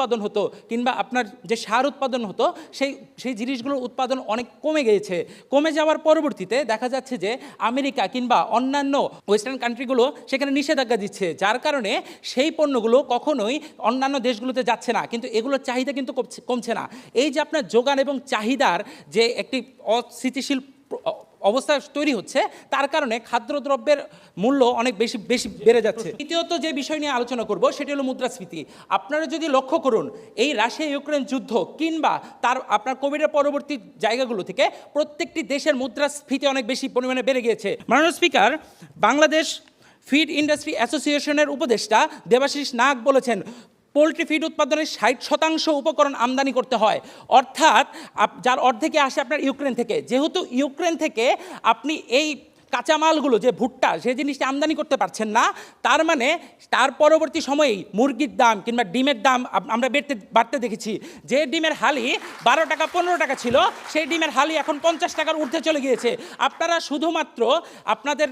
উৎপাদন হতো কিংবা আপনার যে সার উৎপাদন হতো, সেই সেই জিনিসগুলোর উৎপাদন অনেক কমে গিয়েছে কমে যাওয়ার পরবর্তীতে দেখা যাচ্ছে যে আমেরিকা কিংবা অন্যান্য ওয়েস্টার্ন কান্ট্রিগুলো সেখানে নিষেধাজ্ঞা দিচ্ছে, যার কারণে সেই পণ্যগুলো কখনোই অন্যান্য দেশগুলোতে যাচ্ছে না। কিন্তু এগুলোর চাহিদা কিন্তু কমছে- না। এই যে আপনার যোগান এবং চাহিদার যে একটি অস্থিতিশীল অবস্থা তৈরি হচ্ছে, তার কারণে খাদ্যদ্রব্যের মূল্য অনেক বেশি বেশি বেড়ে যাচ্ছে। তৃতীয়ত যে বিষয় নিয়ে আলোচনা করব, সেটি হলো মুদ্রাস্ফীতি। আপনারা যদি লক্ষ্য করুন, এই রাশিয়া ইউক্রেন যুদ্ধ কিংবা তার, আপনার কোভিডের পরবর্তী জায়গাগুলো থেকে প্রত্যেকটি দেশের মুদ্রাস্ফীতি অনেক বেশি পরিমাণে বেড়ে গিয়েছে। মাননীয় স্পিকার, বাংলাদেশ ফিড ইন্ডাস্ট্রি অ্যাসোসিয়েশনের উপদেষ্টা দেবাশিস নাগ বলেছেন পোলট্রি ফিড উৎপাদনের ষাট শতাংশ উপকরণ আমদানি করতে হয়। অর্থাৎ যার অর্ধেকে আসে আপনার ইউক্রেন থেকে। যেহেতু ইউক্রেন থেকে আপনি এই কাঁচামালগুলো, যে ভুট্টা সেই জিনিসটা আমদানি করতে পারছেন না, তার মানে তার পরবর্তী সময়েই মুরগির দাম কিংবা ডিমের দাম আমরা বেড়তে, বাড়তে দেখেছি। যে ডিমের হালি বারো টাকা, পনেরো টাকা ছিল, সেই ডিমের হালি এখন পঞ্চাশ টাকার ঊর্ধ্বে চলে গিয়েছে। আপনারা শুধুমাত্র আপনাদের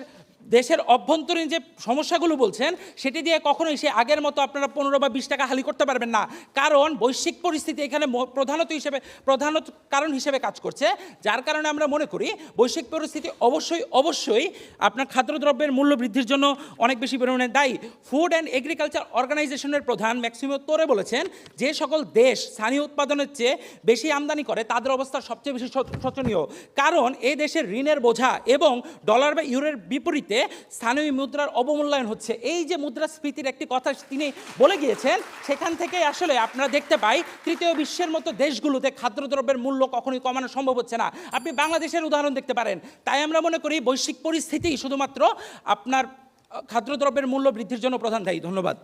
দেশের অভ্যন্তরীণ যে সমস্যাগুলো বলছেন, সেটি দিয়ে কখনোই সে আগের মতো আপনারা পনেরো বা বিশ টাকা হালি করতে পারবেন না। কারণ বৈশ্বিক পরিস্থিতি এখানে প্রধানত হিসেবে প্রধানত কারণ হিসেবে কাজ করছে। যার কারণে আমরা মনে করি, বৈশ্বিক পরিস্থিতি অবশ্যই অবশ্যই আপনার খাদ্যদ্রব্যের মূল্য বৃদ্ধির জন্য অনেক বেশি পরিমাণে দায়ী। ফুড অ্যান্ড এগ্রিকালচার অর্গানাইজেশনের প্রধান ম্যাক্সিমো তোরে বলেছেন, যে সকল দেশ স্থানীয় উৎপাদনের চেয়ে বেশি আমদানি করে, তাদের অবস্থা সবচেয়ে বেশি শোচনীয়। কারণ এই দেশের ঋণের বোঝা এবং ডলার বা ইউরোর বিপরীতে স্থানীয় মুদ্রার অবমূল্যায়ন হচ্ছে। এই যে মুদ্রাস্ফীতির একটি কথা তিনি বলে গিয়েছেন, সেখান থেকে আসলে আপনারা দেখতে পাই, তৃতীয় বিশ্বের মতো দেশগুলোতে খাদ্যদ্রব্যের মূল্য কখনোই কমানো সম্ভব হচ্ছে না। আপনি বাংলাদেশের উদাহরণ দেখতে পারেন। তাই আমরা মনে করি বৈশ্বিক পরিস্থিতি শুধুমাত্র আপনার খাদ্যদ্রব্যের মূল্য বৃদ্ধির জন্য প্রধান দায়ী। ধন্যবাদ।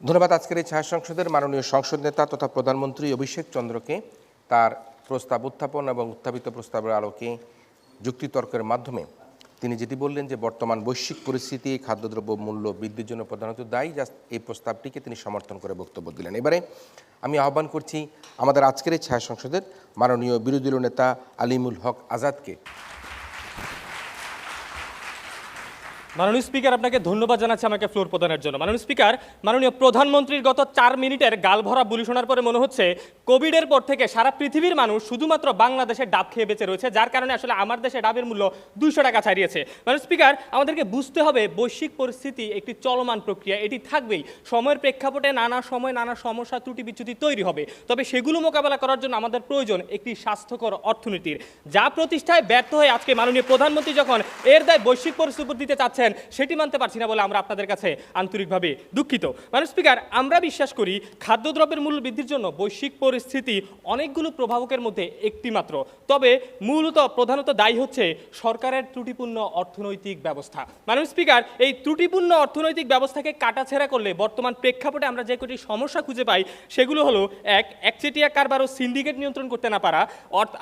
ধন্যবাদ আজকের এই ছায়া সংসদের মাননীয় সংসদ নেতা তথা প্রধানমন্ত্রী অভিষেক চন্দ্রকে। তার প্রস্তাব উত্থাপন এবং উত্থাপিত প্রস্তাবের আলোকে যুক্তিতর্কের মাধ্যমে তিনি যেটি বললেন যে বর্তমান বৈশ্বিক পরিস্থিতি, খাদ্যদ্রব্য, মূল্য বৃদ্ধির জন্য প্রধানত দায়ী যা এই প্রস্তাবটিকে তিনি সমর্থন করে বক্তব্য দিলেন। এবারে আমি আহ্বান করছি আমাদের আজকের এই ছায়া সংসদের মাননীয় বিরোধী দলীয় নেতা আলিমুল হক আজাদকে। মাননীয় স্পিকার, আপনাকে ধন্যবাদ জানাচ্ছি আমাকে ফ্লোর প্রদানের জন্য। মাননীয় স্পিকার, মাননীয় প্রধানমন্ত্রীর গত চার মিনিটের গালভরা বুলি শোনার পরে মনে হচ্ছে কোভিডের পর থেকে সারা পৃথিবীর মানুষ শুধুমাত্র বাংলাদেশে ডাব খেয়ে বেঁচে রয়েছে, যার কারণে আসলে আমার দেশে ডাবের মূল্য দুইশো টাকা ছাড়িয়েছে। মাননীয় স্পিকার, আমাদেরকে বুঝতে হবে বৈশ্বিক পরিস্থিতি একটি চলমান প্রক্রিয়া, এটি থাকবেই। সময়ের প্রেক্ষাপটে নানা সময় নানা সমস্যা ত্রুটি বিচ্যুতি তৈরি হবে। তবে সেগুলো মোকাবেলা করার জন্য আমাদের প্রয়োজন একটি স্বাস্থ্যকর অর্থনীতির। যা প্রতিষ্ঠায় ব্যর্থ হয়ে আজকে মাননীয় প্রধানমন্ত্রী যখন এর দায় বৈশ্বিক পরিস্থিতি দিতে চাচ্ছেন সেটি মানতে পারছি না বলে আমরা আপনাদের কাছে আন্তরিকভাবে দুঃখিত। মানে স্পিকার, আমরা বিশ্বাস করি খাদ্যদ্রব্যের মূল্য বৃদ্ধির জন্য বৈশ্বিক পরিস্থিতি অনেকগুলো প্রভাবকের মধ্যে একটি মাত্র। তবে মূলত প্রধানত দায়ী হচ্ছে সরকারের ত্রুটিপূর্ণ অর্থনৈতিক ব্যবস্থা। মানে স্পিকার, এই ত্রুটিপূর্ণ অর্থনৈতিক ব্যবস্থাকে কাটাছেড়া করলে বর্তমান প্রেক্ষাপটে আমরা যে কটি সমস্যা খুঁজে পাই, সেগুলো হলো, এক, একচেটিয়া কারবার ও সিন্ডিকেট নিয়ন্ত্রণ করতে না পারা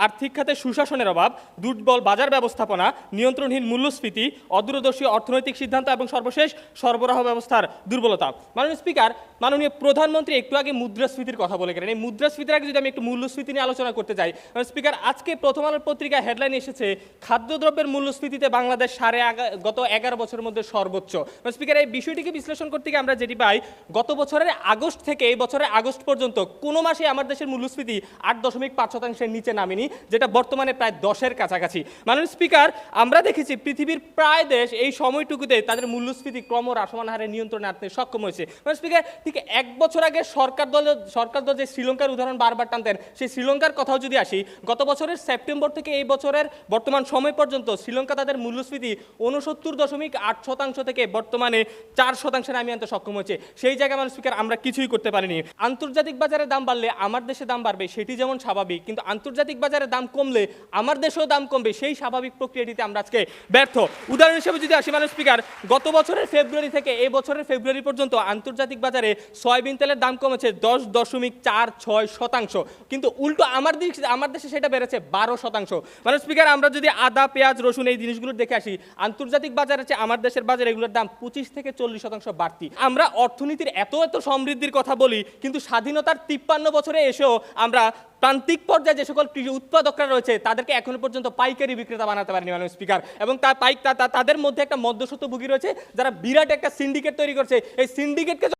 আর্থিক খাতে সুশাসনের অভাব, দুর্বল বাজার ব্যবস্থাপনা, নিয়ন্ত্রণহীন মূল্যস্ফীতি, অদূরদর্শী অর্থনৈতিক সিদ্ধান্ত এবং সর্বশেষ সরবরাহ ব্যবস্থার দুর্বলতা। মাননীয় স্পিকার, মাননীয় প্রধানমন্ত্রী একটু আগে মুদ্রাস্ফীতির কথা বলে গেলেন। এই মুদ্রাস্ফীতির আগে যদি আমি একটু মূল্যস্ফীতি নিয়ে আলোচনা করতে চাই স্পিকার, আজকে প্রথম আলোর পত্রিকায় হেডলাইন এসেছে, খাদ্যদ্রব্যের মূল্যস্ফীতিতে বাংলাদেশ সাড়ে গত এগারো বছরের মধ্যে সর্বোচ্চ। স্পিকার, এই বিষয়টিকে বিশ্লেষণ করতে গিয়ে আমরা যেটি পাই, গত বছরের আগস্ট থেকে এই বছরের আগস্ট পর্যন্ত কোনো মাসে আমার দেশের মূল্যস্ফীতি আট দশমিক পাঁচ শতাংশের নিচে নামেনি, যেটা বর্তমানে প্রায় দশের কাছাকাছি। মাননীয় স্পিকার, আমরা দেখেছি পৃথিবীর প্রায় দেশ এই সময়টুকুতে তাদের মূল্যস্ফীতি ক্রম হ্রাসমান হারে নিয়ন্ত্রণে আনতে সক্ষম হয়েছে। মাননীয় স্পিকার, ঠিক এক বছর আগে সরকার দল সরকার দল যে শ্রীলঙ্কার উদাহরণ বারবার টানতেন, সেই শ্রীলঙ্কার কথাও যদি আসি, গত বছরের সেপ্টেম্বর থেকে এই বছরের বর্তমান সময় পর্যন্ত শ্রীলঙ্কা তাদের মূল্যস্ফীতি উনসত্তর দশমিক আট শতাংশ থেকে বর্তমানে চার শতাংশে নামিয়ে আনতে সক্ষম হয়েছে। সেই জায়গায় মানুষ স্পিকার, আমরা কিছুই করতে পারিনি। আন্তর্জাতিক বাজারে দাম বাড়লে আমার দেশে দাম বাড়বে, সেটি যেমন স্বাভাবিক, কিন্তু আন্তর্জাতিক বাজারে দাম কমলে আমার দেশেও দাম কমবে, সেই স্বাভাবিক প্রক্রিয়াটিতে আমরা আজকে ব্যর্থ। উদাহরণ হিসেবে যদি আসি স্পিকার গত বছরের ফেব্রুয়ারি থেকে এই বছরের ফেব্রুয়ারি পর্যন্ত আন্তর্জাতিক বাজারে সয়াবিন তেলের দাম কমেছে দশ দশমিক চার ছয় শতাংশ। কিন্তু উল্টো আমার দিক আমার দেশে সেটা বেড়েছে বারো শতাংশ। মানে স্পিকার আমরা যদি আদা, পেঁয়াজ, রসুন এই জিনিসগুলো দেখে আসি, আন্তর্জাতিক বাজারে চেয়ে আমার দেশের বাজারে এগুলোর দাম পঁচিশ থেকে চল্লিশ শতাংশ বাড়তি। আমরা অর্থনীতির এত এত সমৃদ্ধির কথা বলি, কিন্তু স্বাধীনতার তিপ্পান্ন বছরে এসেও আমরা প্রান্তিক পর্যায়ে যে সকল কৃষি উৎপাদকরা রয়েছে, তাদেরকে এখনও পর্যন্ত পাইকারি বিক্রেতা বানাতে পারেনি ম্যাডাম স্পিকার। এবং তার পাইক তাদের মধ্যে একটা মধ্যস্বত্বভোগী রয়েছে, যারা বিরাট একটা সিন্ডিকেট তৈরি করছে। এই সিন্ডিকেটকে